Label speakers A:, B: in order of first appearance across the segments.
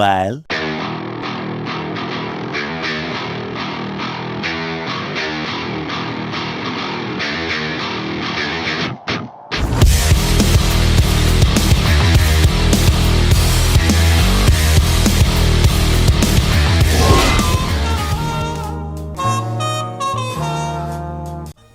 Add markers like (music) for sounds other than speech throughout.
A: Meanwhile.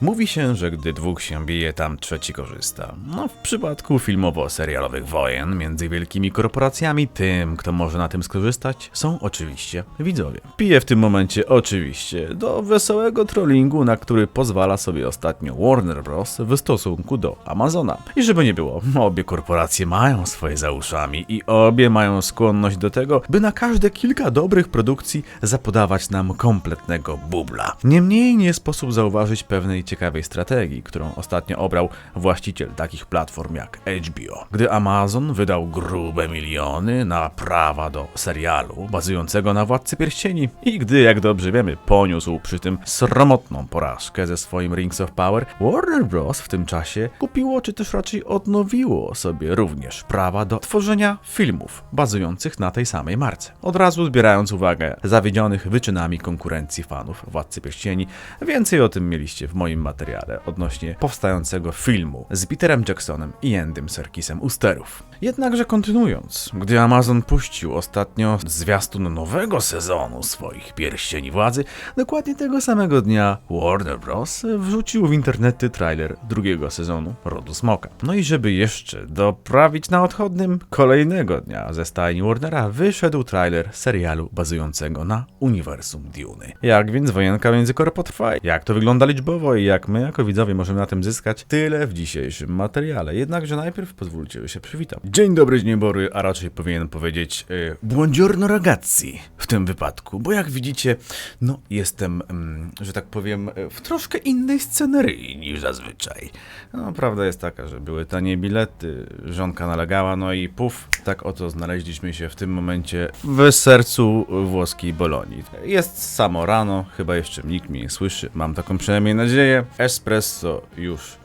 B: Mówi się, że gdy dwóch się bije, tam trzeci korzysta. No, w przypadku filmowo-serialowych wojen między wielkimi korporacjami, tym, kto może na tym skorzystać, są oczywiście widzowie. Piję w tym momencie oczywiście do wesołego trollingu, na który pozwala sobie ostatnio Warner Bros. w stosunku do Amazona. I żeby nie było, obie korporacje mają swoje za uszami i obie mają skłonność do tego, by na każde kilka dobrych produkcji zapodawać nam kompletnego bubla. Niemniej nie sposób zauważyć pewnej ciekawej strategii, którą ostatnio obrał właściciel takich platform jak HBO. Gdy Amazon wydał grube miliony na prawa do serialu bazującego na Władcy Pierścieni i gdy, jak dobrze wiemy, poniósł przy tym sromotną porażkę ze swoim Rings of Power, Warner Bros. w tym czasie kupiło, czy też raczej odnowiło sobie również prawa do tworzenia filmów bazujących na tej samej marce. Od razu zbierając uwagę zawiedzionych wyczynami konkurencji fanów Władcy Pierścieni, więcej o tym mieliście w moim materiale odnośnie powstającego filmu z Peterem Jacksonem i Andym Serkisem u sterów. Jednakże kontynuując, gdy Amazon puścił ostatnio zwiastun nowego sezonu swoich Pierścieni Władzy, dokładnie tego samego dnia Warner Bros. wrzucił w internety trailer drugiego sezonu Rodu Smoka. No i żeby jeszcze doprawić na odchodnym, kolejnego dnia ze stajni Warnera wyszedł trailer serialu bazującego na uniwersum Duny. Jak więc wojenka między korpo trwa, jak to wygląda liczbowo i jak my jako widzowie możemy na tym zyskać, tyle w dzisiejszym materiale. Jednakże najpierw pozwólcie, że się przywitam. Dzień dobry, dzień dobry, a raczej powinienem powiedzieć y, buongiorno ragazzi w tym wypadku, bo jak widzicie, no jestem, mm, że tak powiem, y, w troszkę innej scenerii niż zazwyczaj. No, prawda jest taka, że były tanie bilety, żonka nalegała, no i puf, tak oto znaleźliśmy się w tym momencie w sercu włoskiej Bolonii. Jest samo rano, chyba jeszcze nikt mnie nie słyszy, mam taką przynajmniej nadzieję. Espresso już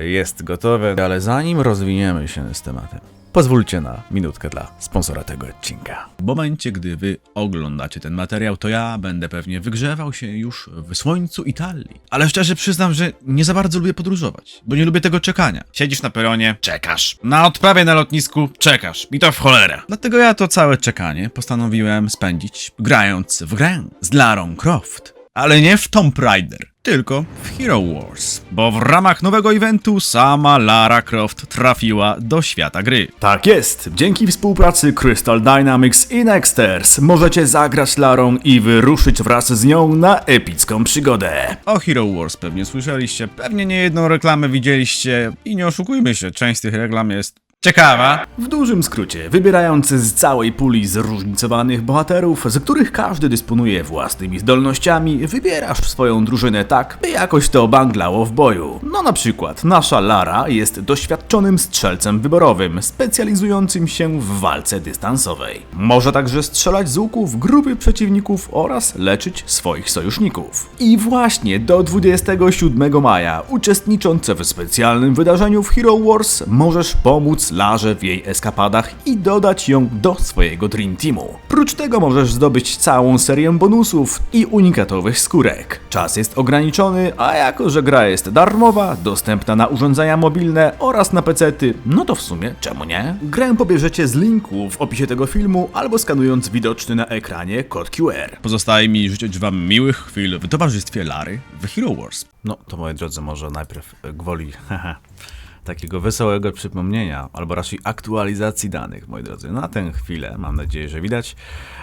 B: jest gotowe, ale zanim rozwiniemy się z tematem, pozwólcie na minutkę dla sponsora tego odcinka. W momencie, gdy wy oglądacie ten materiał, to ja będę pewnie wygrzewał się już w słońcu Italii. Ale szczerze przyznam, że nie za bardzo lubię podróżować, bo nie lubię tego czekania. Siedzisz na peronie, czekasz. Na odprawie na lotnisku, czekasz. I to w cholerę. Dlatego ja to całe czekanie postanowiłem spędzić grając w grę z Larą Croft. Ale nie w Tomb Raider, tylko w Hero Wars. Bo w ramach nowego eventu sama Lara Croft trafiła do świata gry.
C: Tak jest. Dzięki współpracy Crystal Dynamics i Nexters możecie zagrać Larą i wyruszyć wraz z nią na epicką przygodę.
B: O Hero Wars pewnie słyszeliście, pewnie nie jedną reklamę widzieliście i nie oszukujmy się, część z tych reklam jest ciekawa.
C: W dużym skrócie, wybierając z całej puli zróżnicowanych bohaterów, z których każdy dysponuje własnymi zdolnościami, wybierasz swoją drużynę tak, by jakoś to banglało w boju. No na przykład, nasza Lara jest doświadczonym strzelcem wyborowym, specjalizującym się w walce dystansowej. Może także strzelać z łuku w grupy przeciwników oraz leczyć swoich sojuszników. I właśnie do 27 maja, uczestnicząc w specjalnym wydarzeniu w Hero Wars, możesz pomóc Larze w jej eskapadach i dodać ją do swojego Dream Teamu. Prócz tego możesz zdobyć całą serię bonusów i unikatowych skórek. Czas jest ograniczony, a jako że gra jest darmowa, dostępna na urządzenia mobilne oraz na pecety, no to w sumie czemu nie? Grę pobierzecie z linku w opisie tego filmu albo skanując widoczny na ekranie kod QR.
B: Pozostaje mi życzyć wam miłych chwil w towarzystwie Lary w Hero Wars. No to moi drodzy, może najpierw gwoli haha, (laughs) takiego wesołego przypomnienia, albo raczej aktualizacji danych, moi drodzy. Na tę chwilę, mam nadzieję, że widać,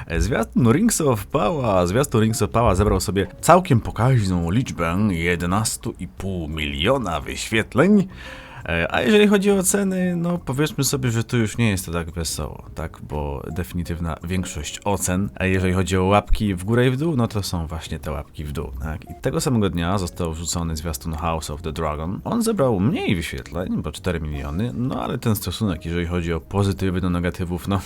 B: e, zwiastun Rings of Power, zwiastun Rings of Power zebrał sobie całkiem pokaźną liczbę 11,5 miliona wyświetleń. E, A jeżeli chodzi o ceny, no powiedzmy sobie, że tu już nie jest to tak wesoło, tak? Bo definitywna większość ocen, a jeżeli chodzi o łapki w górę i w dół, no to są właśnie te łapki w dół, tak? I tego samego dnia został wrzucony zwiastun House of the Dragon. On zebrał mniej wyświetleń, bo 4 miliony, no ale ten stosunek, jeżeli chodzi o pozytywy do negatywów, no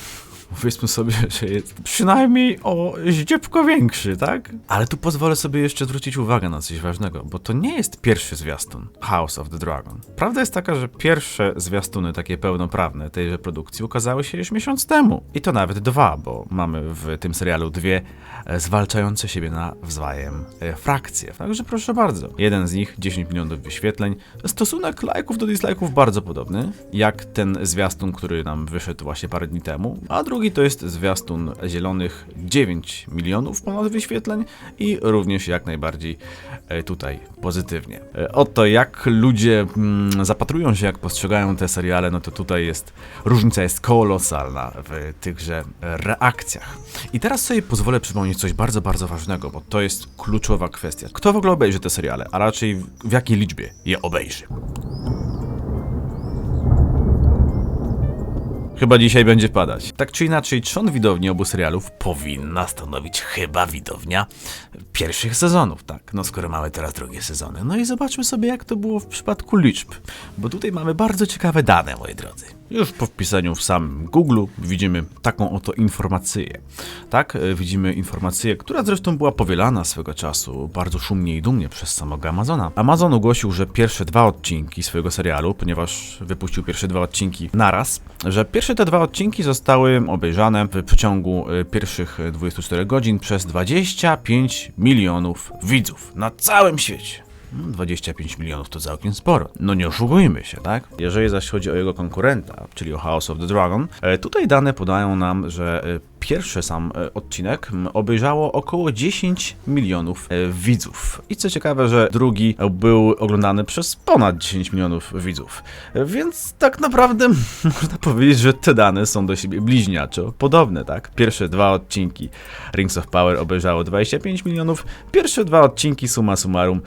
B: Powiedzmy sobie, (laughs) że jest przynajmniej o ździebko większy, tak? Ale tu pozwolę sobie jeszcze zwrócić uwagę na coś ważnego, bo to nie jest pierwszy zwiastun House of the Dragon. Prawda jest taka, że pierwsze zwiastuny takie pełnoprawne tejże produkcji ukazały się już miesiąc temu. I to nawet dwa, bo mamy w tym serialu dwie zwalczające siebie nawzajem e, frakcje. Także proszę bardzo. Jeden z nich 10 milionów wyświetleń. Stosunek lajków do dislajków bardzo podobny, jak ten zwiastun, który nam wyszedł właśnie parę dni temu. A drugi to jest zwiastun zielonych 9 milionów ponad wyświetleń i również jak najbardziej e, tutaj pozytywnie. E, Oto jak ludzie mm, zapatrują się, jak postrzegają te seriale, no to tutaj jest różnica jest kolosalna w tychże reakcjach. I teraz sobie pozwolę przypomnieć coś bardzo, bardzo ważnego, bo to jest kluczowa kwestia. Kto w ogóle obejrzy te seriale, a raczej w jakiej liczbie je obejrzy? Chyba dzisiaj będzie padać. Tak czy inaczej, trzon widowni obu serialów powinna stanowić chyba widownia pierwszych sezonów, tak? No skoro mamy teraz drugie sezony. No i zobaczmy sobie, jak to było w przypadku liczb, bo tutaj mamy bardzo ciekawe dane, moi drodzy. Już po wpisaniu w samym Google widzimy taką oto informację. Tak, e, widzimy informację, która zresztą była powielana swego czasu bardzo szumnie i dumnie przez samego Amazona. Amazon ogłosił, że pierwsze dwa odcinki swojego serialu, ponieważ wypuścił pierwsze dwa odcinki naraz, że pierwsze te dwa odcinki zostały obejrzane w przeciągu e, pierwszych e, 24 godzin przez 25 milionów widzów na całym świecie. Mm, 25 milionów to całkiem sporo. No nie oszukujmy się, tak? Jeżeli zaś chodzi o jego konkurenta, czyli o House of the Dragon, e, tutaj dane podają nam, że e, pierwszy sam e, odcinek obejrzało około 10 milionów e, widzów. I co ciekawe, że drugi był oglądany przez ponad 10 milionów widzów. E, Więc tak naprawdę (laughs) można powiedzieć, że te dane są do siebie bliźniaczo podobne, tak? Pierwsze dwa odcinki Rings of Power obejrzało 25 milionów, pierwsze dwa odcinki summa summarum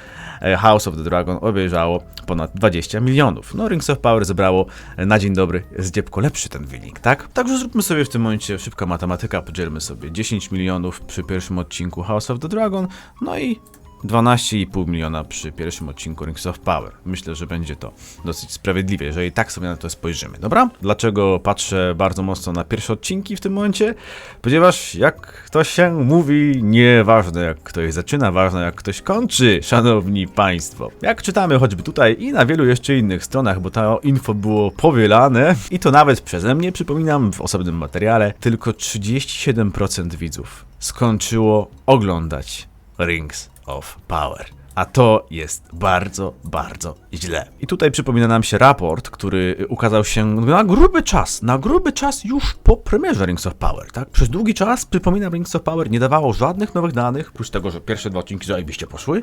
B: House of the Dragon obejrzało ponad 20 milionów. No Rings of Power zebrało na dzień dobry zdziepko lepszy ten wynik, tak? Także zróbmy sobie w tym momencie szybka matematyka, podzielmy sobie. 10 milionów przy pierwszym odcinku House of the Dragon, no i 12,5 miliona przy pierwszym odcinku Rings of Power. Myślę, że będzie to dosyć sprawiedliwie, jeżeli tak sobie na to spojrzymy, dobra? Dlaczego patrzę bardzo mocno na pierwsze odcinki w tym momencie? Ponieważ jak to się mówi, nieważne jak ktoś zaczyna, ważne jak ktoś kończy, szanowni państwo. Jak czytamy choćby tutaj i na wielu jeszcze innych stronach, bo to info było powielane i to nawet przeze mnie, przypominam, w osobnym materiale, tylko 37% widzów skończyło oglądać Rings of Power. A to jest bardzo, bardzo źle. I tutaj przypomina nam się raport, który ukazał się na gruby czas, na gruby czas już po premierze Rings of Power, tak? Przez długi czas, przypominam, Rings of Power nie dawało żadnych nowych danych, oprócz tego, że pierwsze dwa odcinki zajebiście poszły,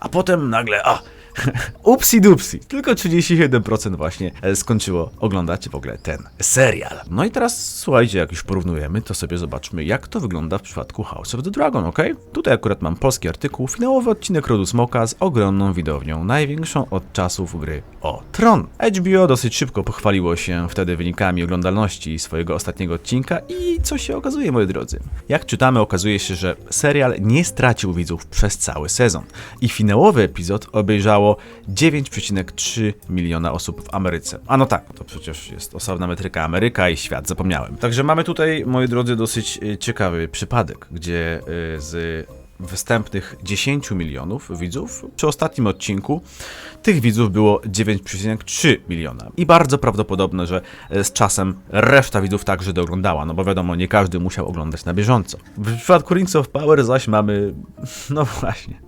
B: a potem nagle, a, (laughs) upsi dupsi, tylko 37% właśnie e, skończyło oglądać w ogóle ten serial. No i teraz, słuchajcie, jak już porównujemy, to sobie zobaczmy, jak to wygląda w przypadku House of the Dragon, ok? Tutaj akurat mam polski artykuł, finałowy odcinek Rodu Smoka z ogromną widownią, największą od czasów gry o Tron. HBO dosyć szybko pochwaliło się wtedy wynikami oglądalności swojego ostatniego odcinka i co się okazuje, moi drodzy? Jak czytamy, okazuje się, że serial nie stracił widzów przez cały sezon i finałowy epizod obejrzało 9,3 miliona osób w Ameryce. A no tak, to przecież jest osobna metryka Ameryka i świat, zapomniałem. Także mamy tutaj, moi drodzy, dosyć y, ciekawy przypadek, gdzie y, z występnych 10 milionów widzów, przy ostatnim odcinku tych widzów było 9,3 miliona. I bardzo prawdopodobne, że e, z czasem reszta widzów także doglądała, no bo wiadomo, nie każdy musiał oglądać na bieżąco. W przypadku Rings of Power zaś mamy, (laughs) no właśnie,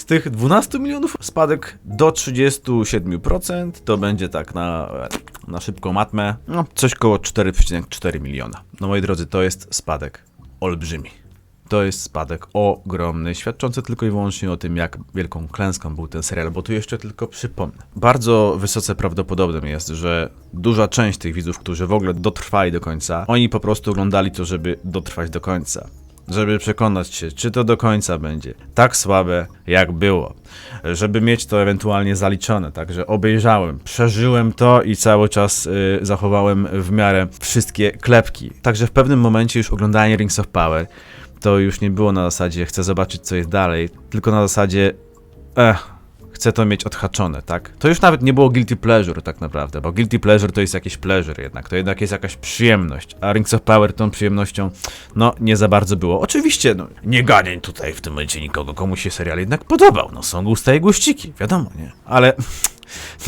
B: z tych 12 milionów spadek do 37%, to będzie tak na, na szybką matmę, no coś koło 4,4 miliona. No moi drodzy, to jest spadek olbrzymi. To jest spadek ogromny, świadczący tylko i wyłącznie o tym, jak wielką klęską był ten serial, bo tu jeszcze tylko przypomnę. Bardzo wysoce prawdopodobnym jest, że duża część tych widzów, którzy w ogóle dotrwali do końca, oni po prostu oglądali to, żeby dotrwać do końca. Żeby przekonać się, czy to do końca będzie tak słabe, jak było. Żeby mieć to ewentualnie zaliczone. Także obejrzałem, przeżyłem to i cały czas y, zachowałem w miarę wszystkie klepki. Także w pewnym momencie już oglądanie Rings of Power to już nie było na zasadzie chcę zobaczyć co jest dalej, tylko na zasadzie eh, chcę to mieć odhaczone, tak? To już nawet nie było guilty pleasure tak naprawdę, bo guilty pleasure to jest jakiś pleasure jednak, to jednak jest jakaś przyjemność, a Rings of Power tą przyjemnością, no, nie za bardzo było. Oczywiście, no, nie ganię tutaj w tym momencie nikogo, komu się serial jednak podobał, no, są gusta i guściki, wiadomo, nie? Ale...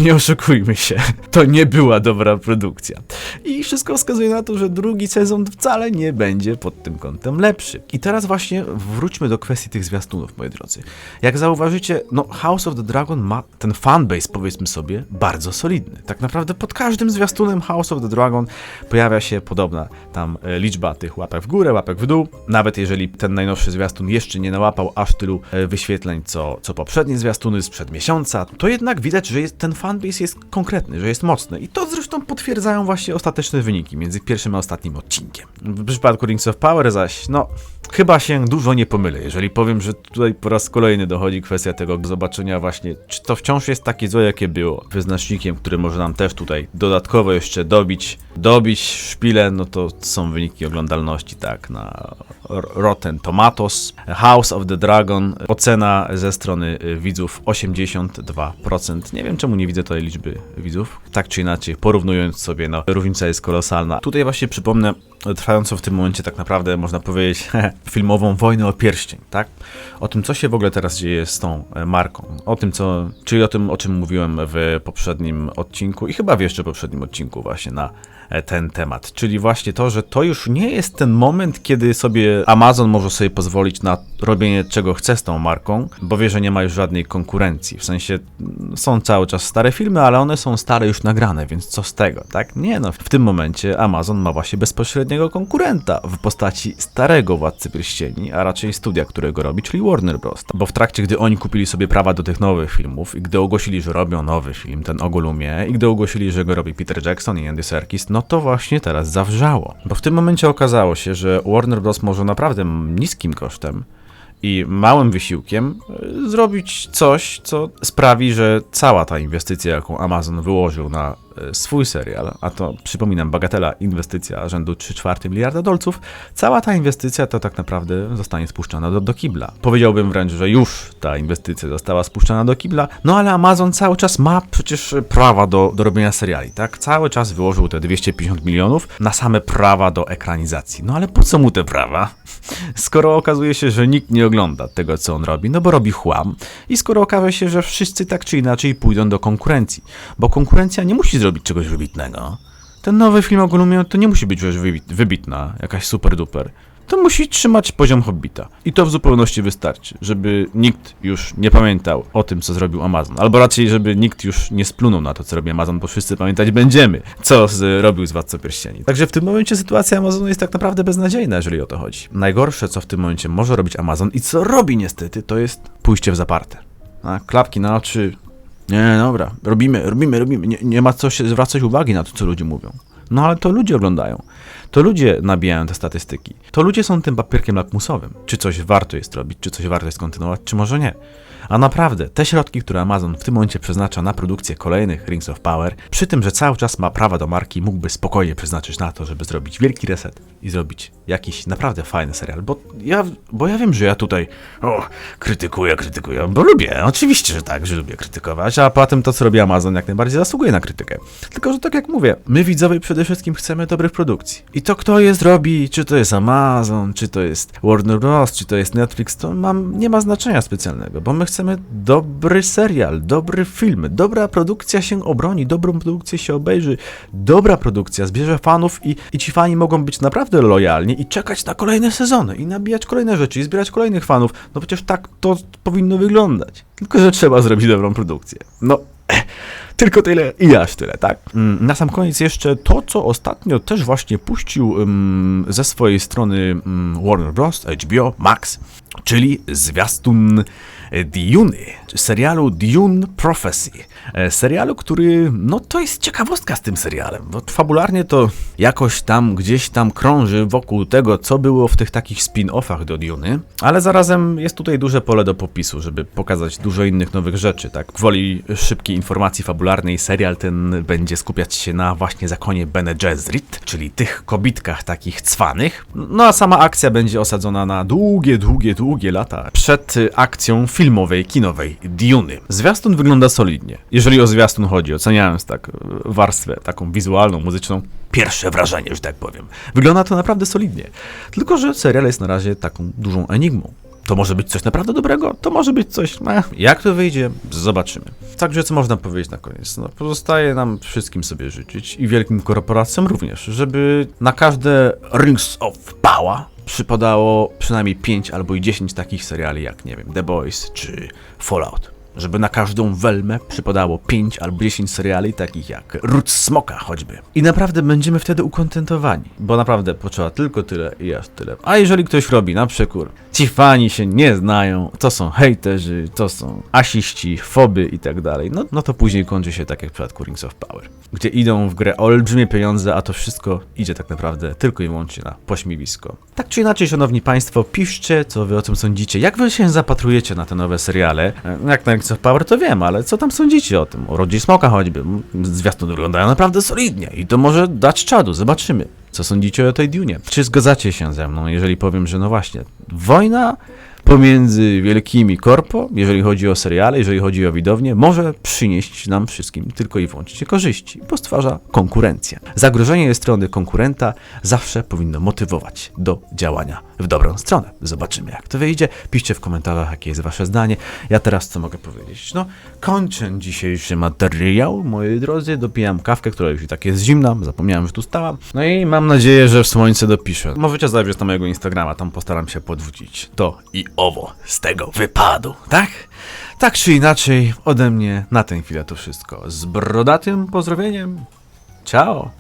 B: Nie oszukujmy się, to nie była dobra produkcja. I wszystko wskazuje na to, że drugi sezon wcale nie będzie pod tym kątem lepszy. I teraz właśnie wróćmy do kwestii tych zwiastunów, moi drodzy. Jak zauważycie, no House of the Dragon ma ten fanbase, powiedzmy sobie, bardzo solidny. Tak naprawdę pod każdym zwiastunem House of the Dragon pojawia się podobna tam e, liczba tych łapek w górę, łapek w dół. Nawet jeżeli ten najnowszy zwiastun jeszcze nie nałapał aż tylu e, wyświetleń, co, co poprzednie zwiastuny sprzed miesiąca, to jednak widać, że jest, ten fanbase jest konkretny, że jest mocny. I to zresztą potwierdzają właśnie ostateczne wyniki między pierwszym a ostatnim odcinkiem. W przypadku Rings of Power zaś, no, chyba się dużo nie pomylę, jeżeli powiem, że tutaj po raz kolejny dochodzi kwestia tego zobaczenia właśnie, czy to wciąż jest takie złe, jakie było. Wyznacznikiem, który może nam też tutaj dodatkowo jeszcze dobić, dobić szpilę, no to są wyniki oglądalności, tak, na Rotten Tomatoes. House of the Dragon, ocena ze strony y, widzów 82%. Nie wiem czemu nie widzę tej liczby widzów. Tak czy inaczej, porównując sobie, no różnica jest kolosalna. Tutaj właśnie przypomnę trwającą w tym momencie tak naprawdę można powiedzieć (laughs) filmową wojnę o pierścień, tak? O tym, co się w ogóle teraz dzieje z tą e, marką. O tym, co, czyli o tym, o czym mówiłem w poprzednim odcinku i chyba w jeszcze poprzednim odcinku właśnie na e, ten temat. Czyli właśnie to, że to już nie jest ten moment, kiedy sobie Amazon może sobie pozwolić na robienie czego chce z tą marką, bo wie, że nie ma już żadnej konkurencji. W sensie mm, są cały czas stare filmy, ale one są stare już nagrane, więc co z tego, tak? Nie no, w tym momencie Amazon ma właśnie bezpośredniego konkurenta w postaci starego Władcy Pierścieni, a raczej studia, którego robi, czyli Warner Bros. Bo w trakcie, gdy oni kupili sobie prawa do tych nowych filmów i gdy ogłosili, że robią nowy film, ten o i gdy ogłosili, że go robi Peter Jackson i Andy Serkis, no to właśnie teraz zawrzało. Bo w tym momencie okazało się, że Warner Bros. może naprawdę niskim kosztem i małym wysiłkiem y, zrobić coś, co sprawi, że cała ta inwestycja, jaką Amazon wyłożył na swój serial, a to przypominam, bagatela inwestycja rzędu 3 czwarte miliarda dolców, cała ta inwestycja to tak naprawdę zostanie spuszczona do, do kibla. Powiedziałbym wręcz, że już ta inwestycja została spuszczona do kibla, no ale Amazon cały czas ma przecież prawa do, do robienia seriali, tak? Cały czas wyłożył te 250 milionów na same prawa do ekranizacji. No ale po co mu te prawa? Skoro okazuje się, że nikt nie ogląda tego, co on robi, no bo robi chłam, i skoro okaże się, że wszyscy tak czy inaczej pójdą do konkurencji, bo konkurencja nie musi zrobić czegoś wybitnego. Ten nowy film o Gollumie to nie musi być rzecz wybi- wybitna, jakaś super duper. To musi trzymać poziom Hobbita. I to w zupełności wystarczy, żeby nikt już nie pamiętał o tym, co zrobił Amazon. Albo raczej, żeby nikt już nie splunął na to, co robi Amazon, bo wszyscy pamiętać będziemy, co z, robił z Władcą Pierścieni. Także w tym momencie sytuacja Amazonu jest tak naprawdę beznadziejna, jeżeli o to chodzi. Najgorsze, co w tym momencie może robić Amazon i co robi niestety, to jest pójście w zaparte. A, klapki na oczy. Nie, dobra, robimy, robimy, robimy. Nie, nie ma co się zwracać uwagi na to, co ludzie mówią. No ale to ludzie oglądają. To ludzie nabijają te statystyki. To ludzie są tym papierkiem lakmusowym. Czy coś warto jest robić, czy coś warto jest kontynuować, czy może nie. A naprawdę, te środki, które Amazon w tym momencie przeznacza na produkcję kolejnych Rings of Power, przy tym, że cały czas ma prawa do marki, mógłby spokojnie przeznaczyć na to, żeby zrobić wielki reset i zrobić jakiś naprawdę fajny serial. Bo ja, bo ja wiem, że ja tutaj o, krytykuję, krytykuję, bo lubię. Oczywiście, że tak, że lubię krytykować, a poza tym to, co robi Amazon, jak najbardziej zasługuje na krytykę. Tylko, że tak jak mówię, my widzowie przede wszystkim chcemy dobrych produkcji. I to, kto je zrobi, czy to jest Amazon, czy to jest Warner Bros., czy to jest Netflix, to mam, nie ma znaczenia specjalnego, bo my chcemy dobry serial, dobry film, dobra produkcja się obroni, dobrą produkcję się obejrzy, dobra produkcja zbierze fanów i, i ci fani mogą być naprawdę lojalni i czekać na kolejne sezony i nabijać kolejne rzeczy i zbierać kolejnych fanów. No przecież tak to powinno wyglądać. Tylko, że trzeba zrobić dobrą produkcję. No, (clears throat) tylko tyle i aż tyle, tak? Mm, Na sam koniec jeszcze to, co ostatnio też właśnie puścił ym, ze swojej strony ym, Warner Bros., HBO, Max, czyli zwiastun Dune, serialu Dune Prophecy. E, Serialu, który, no to jest ciekawostka z tym serialem, bo fabularnie to jakoś tam, gdzieś tam krąży wokół tego, co było w tych takich spin-offach do Duny, ale zarazem jest tutaj duże pole do popisu, żeby pokazać dużo innych nowych rzeczy, tak? Gwoli szybkiej informacji fabularnej, serial ten będzie skupiać się na właśnie zakonie Bene Gesserit, czyli tych kobitkach takich cwanych, no a sama akcja będzie osadzona na długie, długie, długie lata przed akcją filmowej, kinowej Duny. Zwiastun wygląda solidnie. Jeżeli o zwiastun chodzi, oceniając tak e, warstwę taką wizualną, muzyczną, pierwsze wrażenie, że tak powiem. Wygląda to naprawdę solidnie. Tylko, że serial jest na razie taką dużą enigmą. To może być coś naprawdę dobrego, to może być coś. Eh, jak to wyjdzie, zobaczymy. Także co można powiedzieć na koniec? No, pozostaje nam wszystkim sobie życzyć i wielkim korporacjom również, żeby na każde Rings of Power przypadało przynajmniej 5 albo i 10 takich seriali jak, nie wiem, The Boys czy Fallout. Żeby na każdą welmę przypadało 5 albo 10 seriali takich jak Ród Smoka choćby. I naprawdę będziemy wtedy ukontentowani, bo naprawdę potrzeba tylko tyle i aż tyle. A jeżeli ktoś robi na przekór, ci fani się nie znają, to są hejterzy, to są asiści, foby i tak dalej, no, no to później kończy się tak jak w przypadku Rings of Power, gdzie idą w grę olbrzymie pieniądze, a to wszystko idzie tak naprawdę tylko i wyłącznie na pośmiewisko. Tak czy inaczej, szanowni państwo, piszcie, co wy o tym sądzicie. Jak wy się zapatrujecie na te nowe seriale? E, Jak na Rings of Power to wiem, ale co tam sądzicie o tym? O Rodzie Smoka choćby. M, Zwiastuny wyglądają naprawdę solidnie i to może dać czadu, zobaczymy. Co sądzicie o tej Dunie? Czy zgadzacie się ze mną, jeżeli powiem, że no właśnie, wojna pomiędzy wielkimi korpo, jeżeli chodzi o seriale, jeżeli chodzi o widownię, może przynieść nam wszystkim tylko i wyłącznie korzyści, bo stwarza konkurencję. Zagrożenie ze strony konkurenta zawsze powinno motywować do działania w dobrą stronę. Zobaczymy, jak to wyjdzie. Piszcie w komentarzach, jakie jest wasze zdanie. Ja teraz co mogę powiedzieć? No, kończę dzisiejszy materiał, moi drodzy. Dopijam kawkę, która już i tak jest zimna. Zapomniałem, że tu stała. No i mam nadzieję, że w słońce dopiszę. Możecie zajrzeć na mojego Instagrama, tam postaram się podwrócić to i owo z tego wypadu, tak? Tak czy inaczej, ode mnie na tę chwilę to wszystko. Z brodatym pozdrowieniem. Ciao!